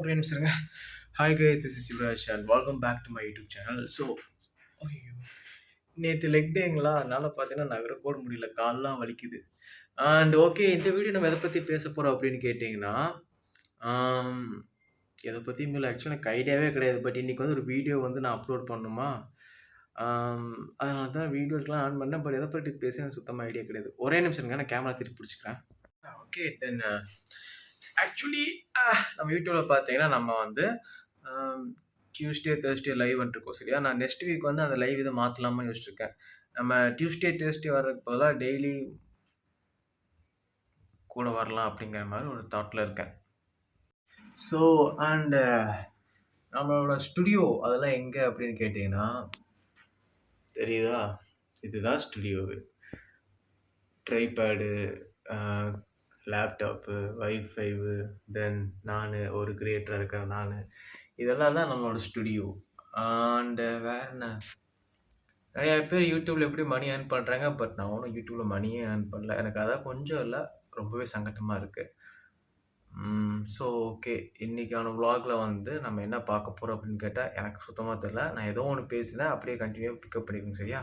ஒரே நிமிஷம் இருங்க hi guys this is Yuvraj and welcome back to my YouTube channel so ஐயோ நேற்று லெக் டேங்களா அதனால் பார்த்தீங்கன்னா நகர கூட முடியல. கால்லாம் வலிக்குது. அண்ட் ஓகே இந்த வீடியோ நம்ம எதை பற்றி பேச போகிறோம் அப்படின்னு கேட்டிங்கன்னா எதை பற்றியும் இல்லை. ஆக்சுவலாக எனக்கு ஐடியாவே கிடையாது. பட் இன்றைக்கி வந்து ஒரு வீடியோ வந்து நான் அப்லோட் பண்ணணுமா அதனால தான் வீடியோக்கெலாம் ஆன் பண்ணேன். பட் எதை பற்றி பேச எனக்கு சுத்தமாக ஐடியா கிடையாது. ஒரே நிமிஷம் இருங்க நான் கேமரா திருப்பி பிடிச்சிக்கிறேன். ஓகே தென் ஆக்சுவலி நம்ம யூடியூப்பில் பார்த்தீங்கன்னா நம்ம வந்து டியூஸ்டே தேர்ஸ்டே லைவ் வந்துருக்கோம் சரியா? நான் நெக்ஸ்ட் வீக் வந்து அந்த லைவ் இதை மாற்றலாமான்னு யோசிச்சிருக்கேன். நம்ம டியூஸ்டே தேர்ஸ்டே வர்றதுக்கு பதிலாக டெய்லி கூட வரலாம் அப்படிங்கிற மாதிரி ஒரு தாட்டில் இருக்கேன். ஸோ அண்டு நம்மளோட ஸ்டுடியோ அதெல்லாம் எங்கே அப்படின்னு கேட்டிங்கன்னா தெரியுதா? இதுதான் ஸ்டுடியோவு ட்ரைபேடு லேப்டாப்பு வைஃபைவு தென் நான் ஒரு கிரியேட்டராக இருக்கிற நான். இதெல்லாம் தான் நம்மளோட ஸ்டுடியோ அண்டு வேற என்ன? நிறையா பேர் யூடியூப்பில் எப்படி மணி ஏர்ன் பண்ணுறாங்க பட் நான் ஒன்றும் யூடியூப்பில் மணியே ஏர்ன் பண்ணல. எனக்கு அதான் கொஞ்சம் இல்லை ரொம்பவே சங்கட்டமாக இருக்குது ஸோ ஓகே இன்றைக்கான vlogல வந்து நம்ம என்ன பார்க்க போகிறோம் அப்படின்னு கேட்டால் எனக்கு சுத்தமாக தெரில நான் ஏதோ ஒன்று பேசினேன் அப்படியே கண்டினியூ பிக்கப் பண்ணிக்கோங்க சரியா?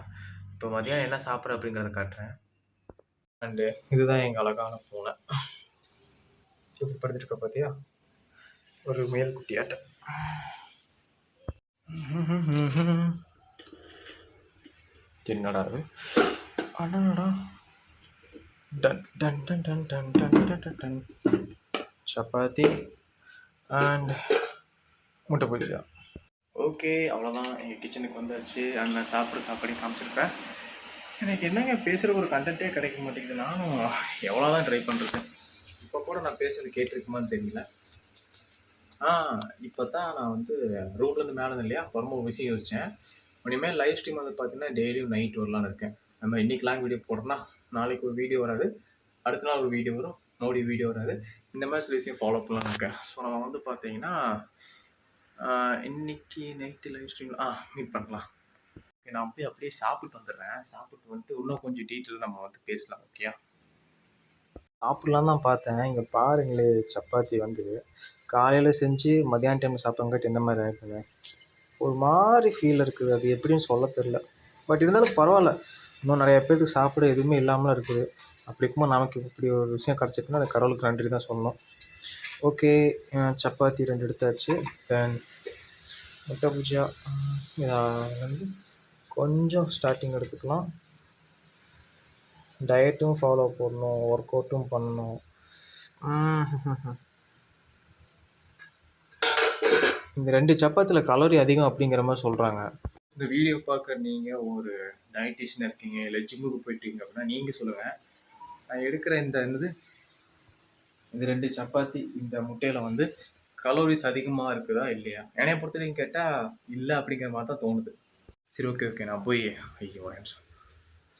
இப்போ மதியானம் என்ன சாப்பிட்றேன் அப்படிங்கிறத காட்டுறேன். அண்டு இதுதான் எங்கள் அழகான பூனை. எப்படி படுத்துருக்க பார்த்தியா ஒரு மேல் குட்டியாட்ட என்னடா அது அடடா டன் டன் டன் டன் டன் டன் டன் டன் டன். சப்பாத்தி அண்ட் முட்டை பொரியா ஓகே அவ்வளோதான் எங்கள் கிச்சனுக்கு வந்தாச்சு. அண்ட் நான் சாப்பிட சாப்பாடு காமிச்சிருப்பேன். எனக்கு என்னங்க பேசுகிற ஒரு கண்டென்ட்டே கிடைக்க மாட்டேங்குது. நானும் எவ்வளோ தான் ட்ரை பண்ணுறது இப்போ கூட நான் பேசுறது கேட்டிருக்குமான்னு தெரியல. ஆ இப்போ தான் நான் வந்து ரூட்லேருந்து மேலே இல்லையா? ரொம்ப ஒரு விஷயம் யோசித்தேன் இனிமேல் லைவ் ஸ்ட்ரீம் வந்து பார்த்தீங்கன்னா டெய்லியும் நைட் வரலான்னு இருக்கேன். நம்ம இன்றைக்கெலாம் லாங் வீடியோ போடுறோம்னா நாளைக்கு ஒரு வீடியோ வராது. அடுத்த நாள் ஒரு வீடியோ வரும். மோடி வீடியோ வராது. இந்த மாதிரி சில விஷயம் ஃபாலோ பண்ணலான்னு இருக்கேன். ஸோ நம்ம வந்து பார்த்தீங்கன்னா இன்னைக்கு நைட்டு லைவ் ஸ்ட்ரீம் ஆ மீட் பண்ணலாம். நான் போய் அப்படியே சாப்பிட்டு வந்துடுறேன். சாப்பிட்டு வந்துட்டு இன்னும் கொஞ்சம் டீட்டெயில் நம்ம வந்து பேசலாம் ஓகேயா சாப்பிட்லாம் தான் பார்த்தேன். இங்கே பாருங்களே சப்பாத்தி வந்து காலையில் செஞ்சு மதியான டைமில் சாப்பிட்றங்காட்டி எந்த மாதிரி இருக்குங்க ஒரு மாதிரி ஃபீல் இருக்குது. அது எப்படின்னு சொல்ல தெரில பட் இருந்தாலும் பரவாயில்ல. இன்னும் நிறைய பேருக்கு சாப்பிட எதுவுமே இல்லாமலாம் இருக்குது. அப்படி இருக்கும்போது நமக்கு இப்படி ஒரு விஷயம் கிடச்சிருக்குன்னா அது கடவுளுக்கு நன்றி தான் சொல்லணும். ஓகே சப்பாத்தி ரெண்டு எடுத்தாச்சு. தென் முட்டை பூஜா இதை வந்து கொஞ்சம் ஸ்டார்டிங் எடுத்துக்கலாம். டயட்டும் ஃபாலோ பண்ணணும் ஒர்க் அவுட்டும் பண்ணணும். இந்த ரெண்டு சப்பாத்தியில் கலோரி அதிகம் அப்படிங்கிற மாதிரி சொல்கிறாங்க இந்த வீடியோ பார்க்குற நீங்கள் ஒரு டயட்டிஷியன் இருக்கீங்க இல்லை ஜிம்முக்கு போயிட்டீங்க அப்படின்னா நீங்கள் சொல்லுங்கள் நான் எடுக்கிற இந்த என்னது? இந்த ரெண்டு சப்பாத்தி இந்த முட்டையில் வந்து கலோரிஸ் அதிகமாக இருக்குதா இல்லையா? என்னைய பொறுத்த வரைக்கும் கேட்டால் இல்லை அப்படிங்கிற மாதிரி தான் தோணுது. சரி ஓகே ஓகே நான் போய் ஐயோ ஒரு நிமிஷம்.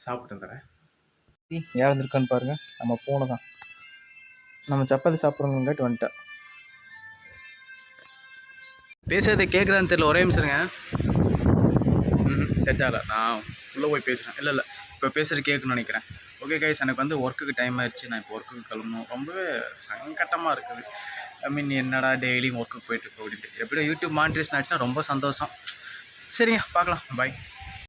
சாப்பிட்டு வந்துடுறேன். யார் இருந்திருக்கான்னு பாருங்க. நம்ம பூனை தான் நம்ம சப்பாத்தி சாப்பிட்றவங்கட்டு வந்துட்டேன். பேசுறது கேட்குதான்னு தெரியல ஒரே நிமிஷம் ம் செட் ஆகலை. நான் உள்ளே போய் பேசுகிறேன் இல்லை இல்லை இப்போ பேசுகிறது கேட்கணும்னு நினைக்கிறேன். ஓகே கைஸ் எனக்கு வந்து ஒர்க்குக்கு டைம் ஆயிடுச்சு நான் இப்போ ஒர்க்குக்கு கிளம்பணும். ரொம்பவே சங்கட்டமாக இருக்குது. ஐ மீன் என்னடா டெய்லியும் ஒர்க்குக்கு போயிட்டு இருக்க அப்படின்ட்டு. எப்படியோ யூடியூப் மானிட்டேஷன் ஆச்சுன்னா ரொம்ப சந்தோஷம். சரிங்க பார்க்கலாம். பாய்